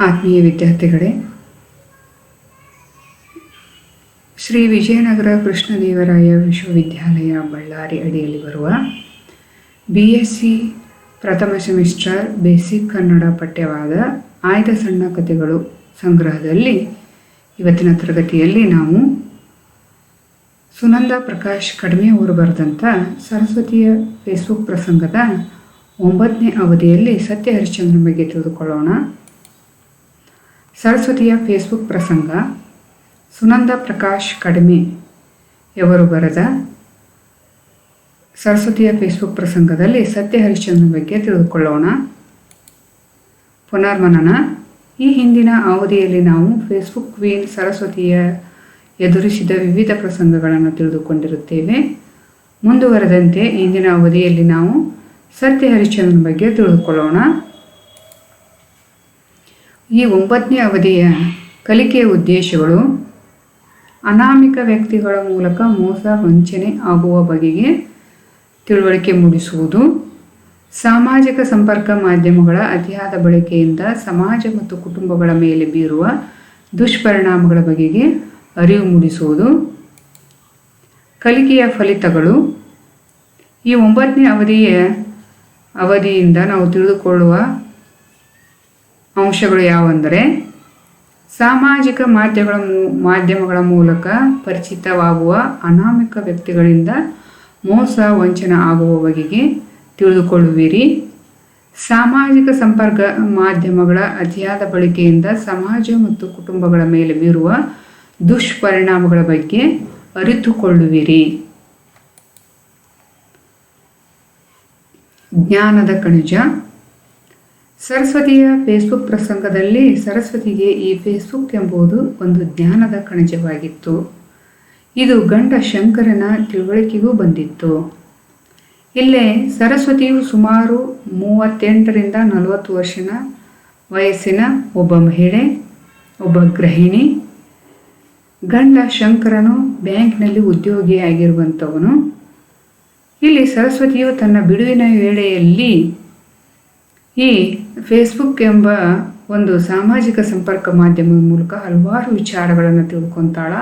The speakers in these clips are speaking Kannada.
ಆತ್ಮೀಯ ವಿದ್ಯಾರ್ಥಿಗಳೇ, ಶ್ರೀ ವಿಜಯನಗರ ಕೃಷ್ಣದೇವರಾಯ ವಿಶ್ವವಿದ್ಯಾಲಯ ಬಳ್ಳಾರಿ ಅಡಿಯಲ್ಲಿ ಬರುವ ಬಿ ಎಸ್ ಸಿ ಪ್ರಥಮ ಸೆಮಿಸ್ಟರ್ ಬೇಸಿಕ್ ಕನ್ನಡ ಪಠ್ಯವಾದ ಆಯ್ದ ಸಣ್ಣ ಕಥೆಗಳು ಸಂಗ್ರಹದಲ್ಲಿ ಇವತ್ತಿನ ತರಗತಿಯಲ್ಲಿ ನಾವು ಸುನಂದ ಪ್ರಕಾಶ್ ಕಡಿಮೆ ಅವರು ಬರೆದಂಥ ಸರಸ್ವತಿಯ ಫೇಸ್ಬುಕ್ ಪ್ರಸಂಗದ ಒಂಬತ್ತನೇ ಅವಧಿಯಲ್ಲಿ ಸತ್ಯ ಹರಿಶ್ಚಂದ್ರ ಬಗ್ಗೆ ತಿಳಿದುಕೊಳ್ಳೋಣ. ಸರಸ್ವತಿಯ ಫೇಸ್ಬುಕ್ ಪ್ರಸಂಗ, ಸುನಂದ ಪ್ರಕಾಶ್ ಕಡಿಮೆ ಯವರು ಬರೆದ ಸರಸ್ವತಿಯ ಫೇಸ್ಬುಕ್ ಪ್ರಸಂಗದಲ್ಲಿ ಸತ್ಯ ಹರಿಶ್ಚಂದ್ರನ ಬಗ್ಗೆ ತಿಳಿದುಕೊಳ್ಳೋಣ. ಪುನರ್ಮನನ ಈ ಹಿಂದಿನ ಅವಧಿಯಲ್ಲಿ ನಾವು ಫೇಸ್ಬುಕ್ ಕ್ವೀನ್ ಸರಸ್ವತಿಯ ಎದುರಿಸಿದ ವಿವಿಧ ಪ್ರಸಂಗಗಳನ್ನು ತಿಳಿದುಕೊಂಡಿರುತ್ತೇವೆ. ಮುಂದುವರೆದಂತೆ ಇಂದಿನ ಅವಧಿಯಲ್ಲಿ ನಾವು ಸತ್ಯ ಹರಿಶ್ಚಂದ್ರನ ಬಗ್ಗೆ ತಿಳಿದುಕೊಳ್ಳೋಣ. ಈ ಒಂಬತ್ತನೇ ಅವಧಿಯ ಕಲಿಕೆಯ ಉದ್ದೇಶಗಳು ಅನಾಮಿಕ ವ್ಯಕ್ತಿಗಳ ಮೂಲಕ ಮೋಸ, ವಂಚನೆ ಆಗುವ ಬಗೆಗೆ ತಿಳುವಳಿಕೆ ಮೂಡಿಸುವುದು, ಸಾಮಾಜಿಕ ಸಂಪರ್ಕ ಮಾಧ್ಯಮಗಳ ಅತಿಯಾದ ಬಳಕೆಯಿಂದ ಸಮಾಜ ಮತ್ತು ಕುಟುಂಬಗಳ ಮೇಲೆ ಬೀರುವ ದುಷ್ಪರಿಣಾಮಗಳ ಬಗೆಗೆ ಅರಿವು ಮೂಡಿಸುವುದು. ಕಲಿಕೆಯ ಫಲಿತಗಳು. ಈ ಒಂಬತ್ತನೇ ಅವಧಿಯ ಅವಧಿಯಿಂದ ನಾವು ತಿಳಿದುಕೊಳ್ಳುವ ಅಂಶಗಳು ಯಾವಂದರೆ ಸಾಮಾಜಿಕ ಮಾಧ್ಯಮಗಳ ಮಾಧ್ಯಮಗಳ ಮೂಲಕ ಪರಿಚಿತವಾಗುವ ಅನಾಮಿಕ ವ್ಯಕ್ತಿಗಳಿಂದ ಮೋಸ, ವಂಚನೆ ಆಗುವ ಬಗೆಗೆ ತಿಳಿದುಕೊಳ್ಳುವಿರಿ. ಸಾಮಾಜಿಕ ಸಂಪರ್ಕ ಮಾಧ್ಯಮಗಳ ಅತಿಯಾದ ಬಳಕೆಯಿಂದ ಸಮಾಜ ಮತ್ತು ಕುಟುಂಬಗಳ ಮೇಲೆ ಬೀರುವ ದುಷ್ಪರಿಣಾಮಗಳ ಬಗ್ಗೆ ಅರಿತುಕೊಳ್ಳುವಿರಿ. ಜ್ಞಾನದ ಕಣಜ ಸರಸ್ವತಿಯ ಫೇಸ್ಬುಕ್ ಪ್ರಸಂಗದಲ್ಲಿ ಸರಸ್ವತಿಗೆ ಈ ಫೇಸ್ಬುಕ್ ಎಂಬುದು ಒಂದು ಜ್ಞಾನದ ಕಣಜವಾಗಿತ್ತು ಇದು ಗಂಡ ಶಂಕರನ ತಿಳುವಳಿಕೆಗೂ ಬಂದಿತ್ತು. ಇಲ್ಲೇ ಸರಸ್ವತಿಯು ಸುಮಾರು ಮೂವತ್ತೆಂಟರಿಂದ ನಲವತ್ತು ವರ್ಷನ ವಯಸ್ಸಿನ ಒಬ್ಬ ಮಹಿಳೆ, ಒಬ್ಬ ಗೃಹಿಣಿ. ಗಂಡ ಶಂಕರನು ಬ್ಯಾಂಕ್ನಲ್ಲಿ ಉದ್ಯೋಗಿಯಾಗಿರುವಂಥವನು. ಇಲ್ಲಿ ಸರಸ್ವತಿಯು ತನ್ನ ಬಿಡುವಿನ ವೇಳೆಯಲ್ಲಿ ಈ ಫೇಸ್ಬುಕ್ ಎಂಬ ಒಂದು ಸಾಮಾಜಿಕ ಸಂಪರ್ಕ ಮಾಧ್ಯಮದ ಮೂಲಕ ಹಲವಾರು ವಿಚಾರಗಳನ್ನು ತಿಳ್ಕೊತಾಳ.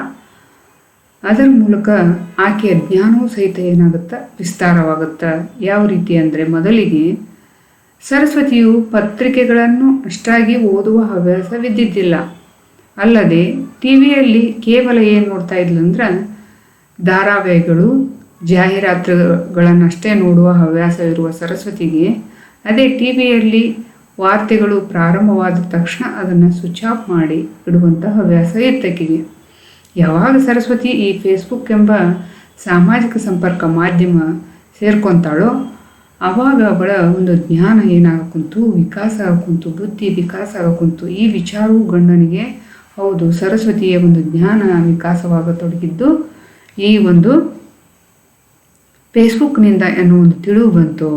ಅದರ ಮೂಲಕ ಆಕೆಯ ಜ್ಞಾನವೂ ಸಹಿತ ಏನಾಗುತ್ತೆ ವಿಸ್ತಾರವಾಗುತ್ತಾ ಯಾವ ರೀತಿ ಅಂದರೆ ಮೊದಲಿಗೆ ಸರಸ್ವತಿಯು ಪತ್ರಿಕೆಗಳನ್ನು ಅಷ್ಟಾಗಿ ಓದುವ ಹವ್ಯಾಸವಿದ್ದಿದ್ದಿಲ್ಲ ಅಲ್ಲದೆ ಟಿ ವಿಯಲ್ಲಿ ಕೇವಲ ಏನು ನೋಡ್ತಾ ಇದ್ಲಂದ್ರೆ ಧಾರಾವಾಹಿಗಳು, ಜಾಹೀರಾತುಗಳನ್ನಷ್ಟೇ ನೋಡುವ ಹವ್ಯಾಸವಿರುವ ಸರಸ್ವತಿಗೆ ಅದೇ ಟಿ ವಿಯಲ್ಲಿ ವಾರ್ತೆಗಳು ಪ್ರಾರಂಭವಾದ ತಕ್ಷಣ ಅದನ್ನು ಸ್ವಿಚ್ ಆಫ್ ಮಾಡಿ ಇಡುವಂತಹ ಹವ್ಯಾಸ ಇತ್ತಕ್ಕಿಗೆ ಯಾವಾಗ ಸರಸ್ವತಿ ಈ ಫೇಸ್ಬುಕ್ ಎಂಬ ಸಾಮಾಜಿಕ ಸಂಪರ್ಕ ಮಾಧ್ಯಮ ಸೇರ್ಕೊತಾಳೋ ಆವಾಗ ಅವಳ ಒಂದು ಜ್ಞಾನ ಏನಾಗಕ್ಕಂತು ವಿಕಾಸ ಆಗಕ್ಕುಂತು ಬುದ್ಧಿ ವಿಕಾಸ ಆಗಕ್ಕುಂತು ಈ ವಿಚಾರವು ಗಂಡನಿಗೆ ಹೌದು, ಸರಸ್ವತಿಯ ಒಂದು ಜ್ಞಾನ ವಿಕಾಸವಾಗತೊಡಗಿದ್ದು, ಈ ಒಂದು ಫೇಸ್ಬುಕ್ನಿಂದ ಎನ್ನುವ ಒಂದು ತಿಳಿವು ಬಂತು.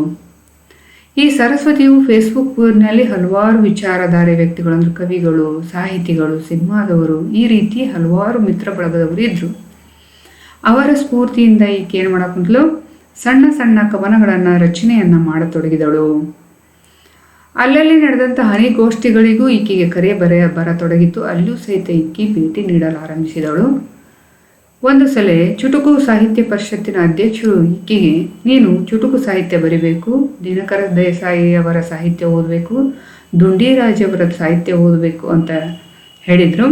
ಈ ಸರಸ್ವತಿಯು ಫೇಸ್ಬುಕ್ನಲ್ಲಿ ಹಲವಾರು ವಿಚಾರಧಾರೆ ವ್ಯಕ್ತಿಗಳು, ಅಂದರೆ ಕವಿಗಳು, ಸಾಹಿತಿಗಳು, ಸಿನಿಮಾದವರು, ಈ ರೀತಿ ಹಲವಾರು ಮಿತ್ರ ಬಳಗದವರು ಇದ್ದರು ಅವರ ಸ್ಫೂರ್ತಿಯಿಂದ ಈಕೆ ಏನು ಮಾಡಕ್ಕಂತಲೂ ಸಣ್ಣ ಸಣ್ಣ ಕವನಗಳನ್ನು, ರಚನೆಯನ್ನು ಮಾಡತೊಡಗಿದಳು. ಅಲ್ಲಲ್ಲಿ ನಡೆದಂಥ ಹನಿಗೋಷ್ಠಿಗಳಿಗೂ ಈಕೆಗೆ ಕರೆ ಬರೆಯ ಬರತೊಡಗಿತು ಅಲ್ಲೂ ಸಹಿತ ಈಕೆ ಭೇಟಿ ನೀಡಲು ಆರಂಭಿಸಿದಳು ಒಂದು ಸಲ ಚುಟುಕು ಸಾಹಿತ್ಯ ಪರಿಷತ್ತಿನ ಅಧ್ಯಕ್ಷರು ಇಕ್ಕಿಗೆ, ನೀನು ಚುಟುಕು ಸಾಹಿತ್ಯ ಬರಿಬೇಕು, ದಿನಕರ ದೇಸಾಯಿ ಅವರ ಸಾಹಿತ್ಯ ಓದಬೇಕು, ದುಂಡಿರಾಜ್ ಅವರ ಸಾಹಿತ್ಯ ಓದಬೇಕು ಅಂತ ಹೇಳಿದರು.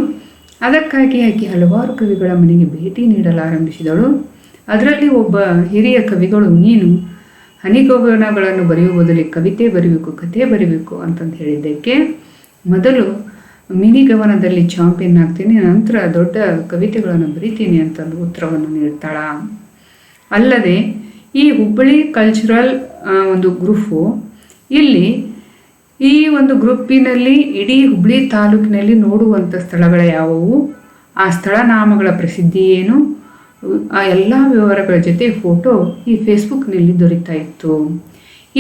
ಅದಕ್ಕಾಗಿ ಆಕೆ ಹಲವಾರು ಕವಿಗಳ ಮನೆಗೆ ಭೇಟಿ ನೀಡಲಾರಂಭಿಸಿದಳು. ಅದರಲ್ಲಿ ಒಬ್ಬ ಹಿರಿಯ ಕವಿಗಳು, ನೀನು ಹನಿಗವನಗಳನ್ನು ಬರೆಯುವ ಬದಲಿ ಕವಿತೆ ಬರೀಬೇಕು, ಕಥೆ ಬರೀಬೇಕು ಅಂತಂದು ಹೇಳಿದ್ದಕ್ಕೆ, ಮೊದಲು ಮಿನಿ ಗಮನದಲ್ಲಿ ಚಾಂಪಿಯನ್ ಆಗ್ತೀನಿ, ನಂತರ ದೊಡ್ಡ ಕವಿತೆಗಳನ್ನು ಬರಿತೀನಿ ಅಂತಂದು ಉತ್ತರವನ್ನು ನೀಡ್ತಾಳ. ಅಲ್ಲದೆ ಈ ಹುಬ್ಬಳ್ಳಿ ಕಲ್ಚರಲ್ ಒಂದು ಗ್ರೂಫು ಇಲ್ಲಿ ಈ ಒಂದು ಗ್ರೂಪಿನಲ್ಲಿ ಇಡೀ ಹುಬ್ಬಳ್ಳಿ ತಾಲೂಕಿನಲ್ಲಿ ನೋಡುವಂಥ ಸ್ಥಳಗಳ ಯಾವುವು? ಆ ಸ್ಥಳ ನಾಮಗಳ ಪ್ರಸಿದ್ಧಿ ಏನು? ಆ ಎಲ್ಲ ವಿವರಗಳ ಜೊತೆ ಫೋಟೋ ಈ ಫೇಸ್ಬುಕ್ನಲ್ಲಿ ದೊರೀತಾ ಇತ್ತು.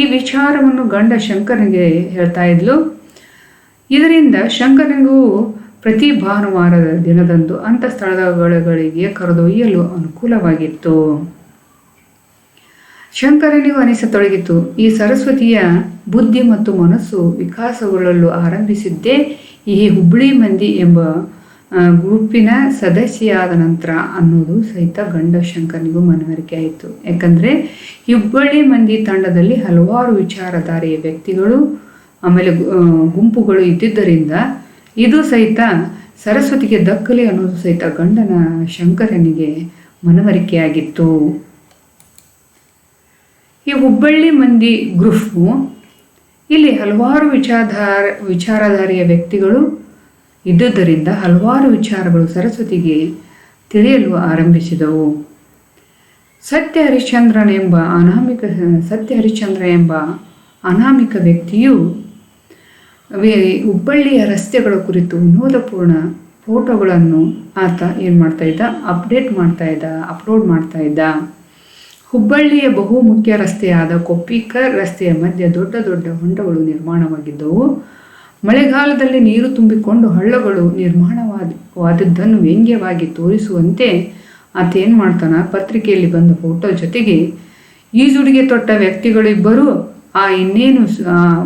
ಈ ವಿಚಾರವನ್ನು ಗಂಡ ಶಂಕರನಿಗೆ ಹೇಳ್ತಾ ಇದ್ಲು ಇದರಿಂದ ಶಂಕರನಿಗೂ ಪ್ರತಿ ಭಾನುವಾರದ ದಿನದಂದು ಅಂಥ ಸ್ಥಳಗಳಿಗೆ ಕರೆದೊಯ್ಯಲು ಅನುಕೂಲವಾಗಿತ್ತು. ಶಂಕರನಿಗೂ ಅನಿಸತೊಡಗಿತು. ಈ ಸರಸ್ವತಿಯ ಬುದ್ಧಿ ಮತ್ತು ಮನಸ್ಸು ವಿಕಾಸಗೊಳ್ಳಲು ಆರಂಭಿಸಿದ್ದೇ ಈ ಹುಬ್ಬಳ್ಳಿ ಮಂದಿ ಎಂಬ ಗ್ರೂಪಿನ ಸದಸ್ಯೆಯಾದ ನಂತರ ಅನ್ನೋದು ಸಹಿತ ಗಂಡ ಶಂಕರನಿಗೂ ಮನವರಿಕೆ ಆಯಿತು. ಯಾಕಂದರೆ ಹುಬ್ಬಳ್ಳಿ ಮಂದಿ ತಂಡದಲ್ಲಿ ಹಲವಾರು ವಿಚಾರಧಾರೆಯ ವ್ಯಕ್ತಿಗಳು ಆಮೇಲೆ ಗುಂಪುಗಳು ಇದ್ದಿದ್ದರಿಂದ ಇದು ಸಹಿತ ಸರಸ್ವತಿಗೆ ದಕ್ಕಲಿ ಅನ್ನೋದು ಸಹಿತ ಗಂಡನ ಶಂಕರನಿಗೆ ಮನವರಿಕೆಯಾಗಿತ್ತು. ಈ ಹುಬ್ಬಳ್ಳಿ ಮಂದಿ ಗ್ರೂಫು ಇಲ್ಲಿ ಹಲವಾರು ವಿಚಾರಧಾರ, ವಿಚಾರಧಾರೆಯ ವ್ಯಕ್ತಿಗಳು ಇದ್ದುದರಿಂದ ಹಲವಾರು ವಿಚಾರಗಳು ಸರಸ್ವತಿಗೆ ತಿಳಿಯಲು ಆರಂಭಿಸಿದವು. ಸತ್ಯ ಹರಿಶ್ಚಂದ್ರನ್ ಎಂಬ ಅನಾಮಿಕ, ಸತ್ಯ ಹರಿಶ್ಚಂದ್ರ ಎಂಬ ಅನಾಮಿಕ ವ್ಯಕ್ತಿಯು ಹುಬ್ಬಳ್ಳಿಯ ರಸ್ತೆಗಳ ಕುರಿತು ವಿನೋದಪೂರ್ಣ ಫೋಟೋಗಳನ್ನು ಆತ ಏನು ಮಾಡ್ತಾ ಇದ್ದ? ಅಪ್ಡೇಟ್ ಮಾಡ್ತಾ ಇದ್ದ, ಅಪ್ಲೋಡ್ ಮಾಡ್ತಾ ಇದ್ದ. ಹುಬ್ಬಳ್ಳಿಯ ಬಹುಮುಖ್ಯ ರಸ್ತೆಯಾದ ಕೊಪ್ಪಿಕರ್ ರಸ್ತೆಯ ಮಧ್ಯೆ ದೊಡ್ಡ ದೊಡ್ಡ ಹೊಂಡಗಳು ನಿರ್ಮಾಣವಾಗಿದ್ದವು. ಮಳೆಗಾಲದಲ್ಲಿ ನೀರು ತುಂಬಿಕೊಂಡು ಹಳ್ಳಗಳು ನಿರ್ಮಾಣವಾದದ್ದನ್ನು ವ್ಯಂಗ್ಯವಾಗಿ ತೋರಿಸುವಂತೆ ಆತ ಏನು ಮಾಡ್ತಾನ? ಪತ್ರಿಕೆಯಲ್ಲಿ ಬಂದ ಫೋಟೋ ಜೊತೆಗೆ ಈಜುಡಿಗೆ ತೊಟ್ಟ ವ್ಯಕ್ತಿಗಳಿಬ್ಬರು ಆ ಇನ್ನೇನು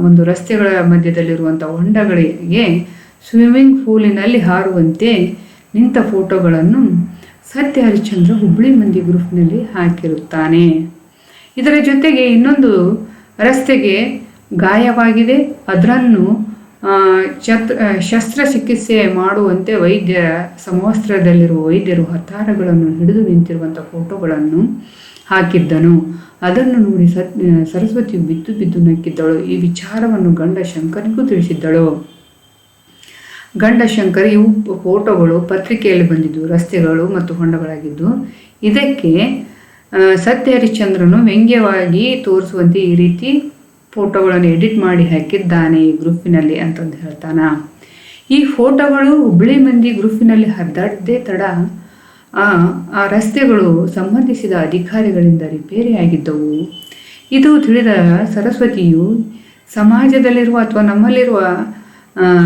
ಒಂದು ರಸ್ತೆಗಳ ಮಧ್ಯದಲ್ಲಿರುವಂಥ ಹೊಂಡಗಳಿಗೆ ಸ್ವಿಮ್ಮಿಂಗ್ ಪೂಲಿನಲ್ಲಿ ಹಾರುವಂತೆ ನಿಂತ ಫೋಟೋಗಳನ್ನು ಸತ್ಯ ಹರಿಶ್ಚಂದ್ರ ಹುಬ್ಬಳ್ಳಿ ಮಂದಿ ಗ್ರೂಪ್ನಲ್ಲಿ ಹಾಕಿರುತ್ತಾನೆ. ಇದರ ಜೊತೆಗೆ ಇನ್ನೊಂದು ರಸ್ತೆಗೆ ಗಾಯವಾಗಿದೆ. ಅದರನ್ನು ಚತ್ರ ಶಸ್ತ್ರಚಿಕಿತ್ಸೆ ಮಾಡುವಂತೆ ವೈದ್ಯ, ಸಮವಸ್ತ್ರದಲ್ಲಿರುವ ವೈದ್ಯರು ಹತ್ತಾರಗಳನ್ನು ಹಿಡಿದು ನಿಂತಿರುವಂಥ ಫೋಟೋಗಳನ್ನು ಹಾಕಿದ್ದನು. ಅದನ್ನು ನೋಡಿ ಸತ್ ಸರಸ್ವತಿ ಬಿದ್ದು ಬಿದ್ದು ನಕ್ಕಿದ್ದಳು. ಈ ವಿಚಾರವನ್ನು ಗಂಡ ಶಂಕರಿಗೂ ತಿಳಿಸಿದ್ದಳು. ಗಂಡ ಶಂಕರ್ ಇವು ಫೋಟೋಗಳು ಪತ್ರಿಕೆಯಲ್ಲಿ ಬಂದಿದ್ದು, ರಸ್ತೆಗಳು ಮತ್ತು ಹೊಂಡಗಳಾಗಿದ್ದು. ಇದಕ್ಕೆ ಸತ್ಯ ಹರಿಶ್ಚಂದ್ರನು ವ್ಯಂಗ್ಯವಾಗಿ ತೋರಿಸುವಂತೆ ಈ ರೀತಿ ಫೋಟೋಗಳನ್ನು ಎಡಿಟ್ ಮಾಡಿ ಹಾಕಿದ್ದಾನೆ ಈ ಗ್ರೂಪಿನಲ್ಲಿ ಅಂತಂದು ಹೇಳ್ತಾನ. ಈ ಫೋಟೋಗಳು ಹುಬ್ಬಳ್ಳಿ ಮಂದಿ ಗ್ರೂಪಿನಲ್ಲಿ ಹರಿದಾಡದೇ ತಡ. ಆ ಆ ರಸ್ತೆಗಳು ಸಂಬಂಧಿಸಿದ ಅಧಿಕಾರಿಗಳಿಂದ ರಿಪೇರಿಯಾಗಿದ್ದವು ಇದು ತಿಳಿದ ಸರಸ್ವತಿಯು, ಸಮಾಜದಲ್ಲಿರುವ ಅಥವಾ ನಮ್ಮಲ್ಲಿರುವ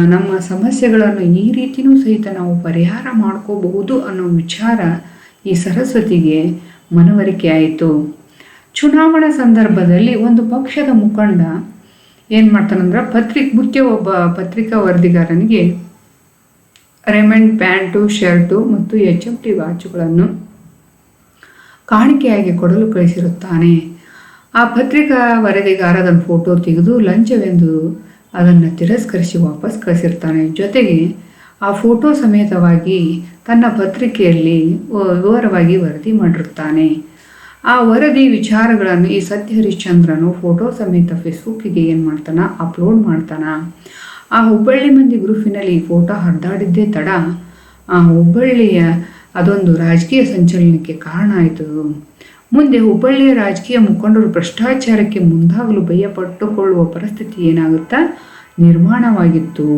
ನಮ್ಮ ಸಮಸ್ಯೆಗಳನ್ನು ಈ ರೀತಿಯೂ ಸಹಿತ ನಾವು ಪರಿಹಾರ ಮಾಡ್ಕೋಬಹುದು ಅನ್ನೋ ವಿಚಾರ ಈ ಸರಸ್ವತಿಗೆ ಮನವರಿಕೆ ಆಯಿತು. ಚುನಾವಣಾ ಸಂದರ್ಭದಲ್ಲಿ ಒಂದು ಪಕ್ಷದ ಮುಖಂಡ ಏನು ಮಾಡ್ತಾನಂದ್ರೆ ಪತ್ರಿಕೆ ಮುಖ್ಯ ಒಬ್ಬ ಪತ್ರಿಕಾ ವರದಿಗಾರನಿಗೆ ರೆಮಂಡ್ ಪ್ಯಾಂಟು, ಶರ್ಟು ಮತ್ತು ಎಚ್ ಎಫ್ ಟಿ ವಾಚುಗಳನ್ನು ಕಾಣಿಕೆಯಾಗಿ ಕೊಡಲು ಕಳಿಸಿರುತ್ತಾನೆ. ಆ ಪತ್ರಿಕಾ ವರದಿಗಾರ ಫೋಟೋ ತೆಗೆದು ಲಂಚವೆಂದು ಅದನ್ನು ತಿರಸ್ಕರಿಸಿ ವಾಪಸ್ ಕಳಿಸಿರ್ತಾನೆ ಜೊತೆಗೆ ಆ ಫೋಟೋ ಸಮೇತವಾಗಿ ತನ್ನ ಪತ್ರಿಕೆಯಲ್ಲಿ ವಿವರವಾಗಿ ವರದಿ ಮಾಡಿರುತ್ತಾನೆ. ಆ ವರದಿ ವಿಚಾರಗಳನ್ನು ಈ ಸತ್ಯ ಹರಿಶ್ಚಂದ್ರನು ಫೋಟೋ ಸಮೇತ ಫೇಸ್ಬುಕ್ಕಿಗೆ ಏನು ಮಾಡ್ತಾನೆ ಅಪ್ಲೋಡ್ ಮಾಡ್ತಾನ? ಆ ಹುಬ್ಬಳ್ಳಿ ಮಂದಿ ಗ್ರೂಪಿನಲ್ಲಿ ಫೋಟೋ ಹರಿದಾಡಿದ್ದೇ ತಡ. ಆ ಹುಬ್ಬಳ್ಳಿಯ ಅದೊಂದು ರಾಜಕೀಯ ಸಂಚಲನಕ್ಕೆ ಕಾರಣ ಆಯಿತು. ಮುಂದೆ ಹುಬ್ಬಳ್ಳಿಯ ರಾಜಕೀಯ ಮುಖಂಡರು ಭ್ರಷ್ಟಾಚಾರಕ್ಕೆ ಮುಂದಾಗಲು ಭಯಪಟ್ಟುಕೊಳ್ಳುವ ಪರಿಸ್ಥಿತಿ ಏನಾಗುತ್ತಾ? ನಿರ್ಮಾಣವಾಗಿತ್ತು.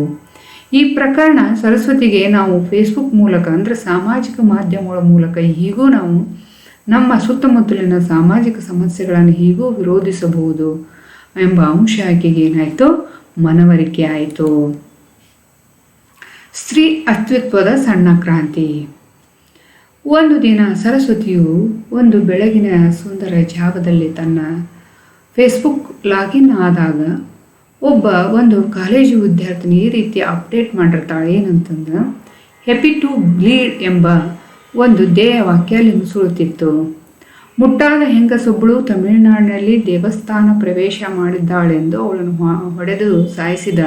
ಈ ಪ್ರಕರಣ ಸರಸ್ವತಿಗೆ ನಾವು ಫೇಸ್ಬುಕ್ ಮೂಲಕ, ಅಂದರೆ ಸಾಮಾಜಿಕ ಮಾಧ್ಯಮಗಳ ಮೂಲಕ ಹೀಗೂ ನಾವು ನಮ್ಮ ಸುತ್ತಮುತ್ತಲಿನ ಸಾಮಾಜಿಕ ಸಮಸ್ಯೆಗಳನ್ನು ಹೀಗೂ ವಿರೋಧಿಸಬಹುದು ಎಂಬ ಅಂಶ ಆಕೆಗೆ ಏನಾಯಿತು? ಮನವರಿಕೆ ಆಯಿತು. ಸ್ತ್ರೀ ಅಸ್ತಿತ್ವದ ಸಣ್ಣ ಕ್ರಾಂತಿ. ಒಂದು ದಿನ ಸರಸ್ವತಿಯು ಒಂದು ಬೆಳಗಿನ ಸುಂದರ ಜಾಗದಲ್ಲಿ ತನ್ನ ಫೇಸ್ಬುಕ್ ಲಾಗಿನ್ ಆದಾಗ ಒಬ್ಬ ಒಂದು ಕಾಲೇಜು ವಿದ್ಯಾರ್ಥಿನಿ ಈ ರೀತಿ ಅಪ್ಡೇಟ್ ಮಾಡಿರ್ತಾಳೆ. ಏನಂತಂದ್ರೆ, ಹೆಪಿ ಟು ಬ್ಲೀಡ್ ಎಂಬ ಒಂದು ಧ್ಯೇಯ ವಾಕ್ಯ ಅಲ್ಲಿ ಮುಸುಳುತ್ತಿತ್ತು ಮುಟ್ಟಾದ ಹೆಂಗಸೊಬ್ಬಳು ತಮಿಳುನಾಡಿನಲ್ಲಿ ದೇವಸ್ಥಾನ ಪ್ರವೇಶ ಮಾಡಿದ್ದಾಳೆಂದು ಅವಳನ್ನು ಹೊಡೆದು ಸಾಯಿಸಿದ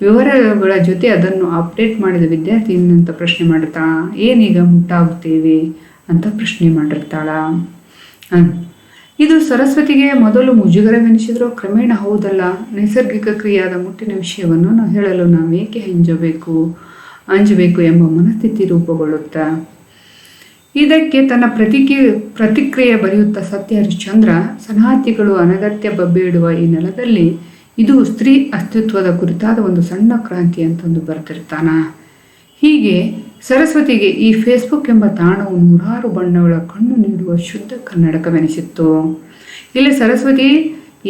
ವಿವರಗಳ ಜೊತೆ ಅದನ್ನು ಅಪ್ಡೇಟ್ ಮಾಡಿದ ವಿದ್ಯಾರ್ಥಿ ಅಂತ ಪ್ರಶ್ನೆ ಮಾಡುತ್ತಾ ಏನೀಗ ಮುಟ್ಟಾಗುತ್ತೇವೆ? ಅಂತ ಪ್ರಶ್ನೆ ಮಾಡಿರ್ತಾಳ. ಇದು ಸರಸ್ವತಿಗೆ ಮೊದಲು ಮುಜುಗರವೆನಿಸಿದರೂ ಕ್ರಮೇಣ ಹೌದಲ್ಲ, ನೈಸರ್ಗಿಕ ಕ್ರಿಯಾದ ಮುಟ್ಟಿನ ವಿಷಯವನ್ನು ನಾವು ಹೇಳಲು ನಾವೇಕೆ ಹೆಂಜಬೇಕು ಅಂಜಬೇಕು ಎಂಬ ಮನಸ್ಥಿತಿ ರೂಪುಗೊಳ್ಳುತ್ತಾ? ಇದಕ್ಕೆ ತನ್ನ ಪ್ರತಿಕ್ರಿಯೆ ಪ್ರತಿಕ್ರಿಯೆ ಬರೆಯುತ್ತಾ ಸತ್ಯ ಹರಿಶ್ಚಂದ್ರ ಸನಾತಿಗಳು ಅನಗತ್ಯ ಬಬ್ಬೇಡುವ ಈ ನೆಲದಲ್ಲಿ ಇದು ಸ್ತ್ರೀ ಅಸ್ತಿತ್ವದ ಕುರಿತಾದ ಒಂದು ಸಣ್ಣ ಕ್ರಾಂತಿ ಅಂತಂದು ಬರ್ತಿರ್ತಾನ ಹೀಗೆ ಸರಸ್ವತಿಗೆ ಈ ಫೇಸ್ಬುಕ್ ಎಂಬ ತಾಣವು ನೂರಾರು ಬಣ್ಣಗಳ ಕಣ್ಣು ನೀಡುವ ಶುದ್ಧ ಕನ್ನಡಕವೆನಿಸಿತ್ತು. ಇಲ್ಲಿ ಸರಸ್ವತಿ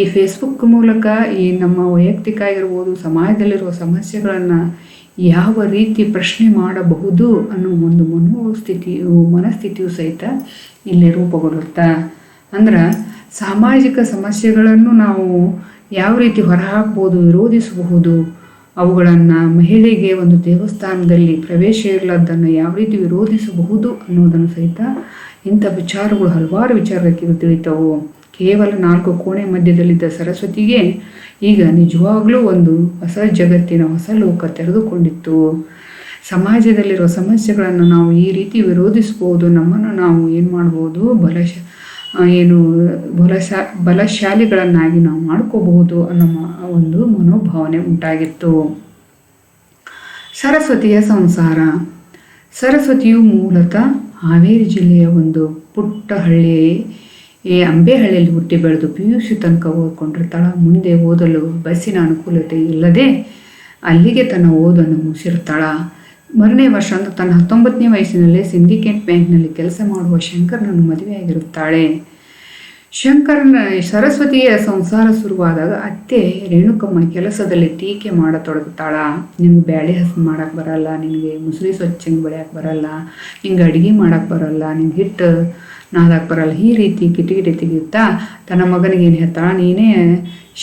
ಈ ಫೇಸ್ಬುಕ್ ಮೂಲಕ ಈ ನಮ್ಮ ವೈಯಕ್ತಿಕ ಆಗಿರ್ಬೋದು, ಸಮಾಜದಲ್ಲಿರುವ ಸಮಸ್ಯೆಗಳನ್ನು ಯಾವ ರೀತಿ ಪ್ರಶ್ನೆ ಮಾಡಬಹುದು ಅನ್ನೋ ಒಂದು ಮನೋಸ್ಥಿತಿಯು, ಮನಸ್ಥಿತಿಯು ಸಹಿತ ಇಲ್ಲಿ ರೂಪುಗೊಳ್ಳುತ್ತಾ. ಅಂದ್ರೆ ಸಾಮಾಜಿಕ ಸಮಸ್ಯೆಗಳನ್ನು ನಾವು ಯಾವ ರೀತಿ ಹೊರಹಾಕ್ಬೋದು, ವಿರೋಧಿಸಬಹುದು, ಅವುಗಳನ್ನು ಮಹಿಳೆಗೆ ಒಂದು ದೇವಸ್ಥಾನದಲ್ಲಿ ಪ್ರವೇಶ ಇರಲದ್ದನ್ನು ಯಾವ ರೀತಿ ವಿರೋಧಿಸಬಹುದು ಅನ್ನೋದನ್ನು ಸಹಿತ ಇಂಥ ವಿಚಾರಗಳು ಹಲವಾರು ವಿಚಾರಕ್ಕೆ ತಿಳಿತವು. ಕೇವಲ ನಾಲ್ಕು ಕೋಣೆ ಮಧ್ಯದಲ್ಲಿದ್ದ ಸರಸ್ವತಿಗೆ ಈಗ ನಿಜವಾಗ್ಲೂ ಒಂದು ಹೊಸ ಜಗತ್ತಿನ ಹೊಸ ಲೋಕ ತೆರೆದುಕೊಂಡಿತ್ತು. ಸಮಾಜದಲ್ಲಿರುವ ಸಮಸ್ಯೆಗಳನ್ನು ನಾವು ಈ ರೀತಿ ವಿರೋಧಿಸ್ಬೋದು, ನಮ್ಮನ್ನು ನಾವು ಏನು ಮಾಡ್ಬೋದು, ಬಲಶ ಏನು, ಬಲಶ, ಬಲಶಾಲಿಗಳನ್ನಾಗಿ ನಾವು ಮಾಡ್ಕೋಬಹುದು ಅನ್ನೋ ಒಂದು ಮನೋಭಾವನೆ ಉಂಟಾಗಿತ್ತು. ಸರಸ್ವತಿಯ ಸಂಸಾರ. ಸರಸ್ವತಿಯು ಮೂಲತಃ ಹಾವೇರಿ ಜಿಲ್ಲೆಯ ಒಂದು ಪುಟ್ಟ ಹಳ್ಳಿ ಈ ಅಂಬೆಹಳ್ಳಿಯಲ್ಲಿ ಹುಟ್ಟಿ ಬೆಳೆದು ಪಿ ಯು ಸಿ ತನಕ ಓದ್ಕೊಂಡಿರ್ತಾಳ ಮುಂದೆ ಓದಲು ಬಸ್ಸಿನ ಅನುಕೂಲತೆ ಇಲ್ಲದೆ ಅಲ್ಲಿಗೆ ತನ್ನ ಓದನ್ನು ಮುಗಿಸಿರ್ತಾಳ ಮರನೇ ವರ್ಷ ಅಂದ್ರೆ ತನ್ನ ಹತ್ತೊಂಬತ್ತನೇ ವಯಸ್ಸಿನಲ್ಲೇ ಸಿಂಡಿಕೇಟ್ ಬ್ಯಾಂಕ್ನಲ್ಲಿ ಕೆಲಸ ಮಾಡುವ ಶಂಕರ್ನನ್ನು ಮದುವೆಯಾಗಿರುತ್ತಾಳೆ. ಶಂಕರನ ಸರಸ್ವತಿಯ ಸಂಸಾರ ಶುರುವಾದಾಗ ಅತ್ತೆ ರೇಣುಕಮ್ಮ ಕೆಲಸದಲ್ಲಿ ಟೀಕೆ ಮಾಡತೊಡಗುತ್ತಾಳ. ನಿನ್ಗೆ ಬ್ಯಾಳೆ ಹಸು ಮಾಡಕ್ಕೆ ಬರಲ್ಲ ನಿನಗೆ ಮುಸುರಿ ಸ್ವಚ್ಛಂಗೆ ಬೆಳೆಯಕ್ಕೆ ಬರಲ್ಲ, ನಿಂಗೆ ಅಡುಗೆ ಮಾಡಕ್ಕೆ ಬರಲ್ಲ, ನಿಂಗೆ ಹಿಟ್ಟು ನಾದಕ್ಕೆ ಬರಲ್ಲ. ಈ ರೀತಿ ಕಿಟಕಿಟಿ ತೆಗೆಯುತ್ತಾ, ತನ್ನ ಮಗನಿಗೆ ಏನು ಹೇಳ್ತಾಳ, ನೀನೇ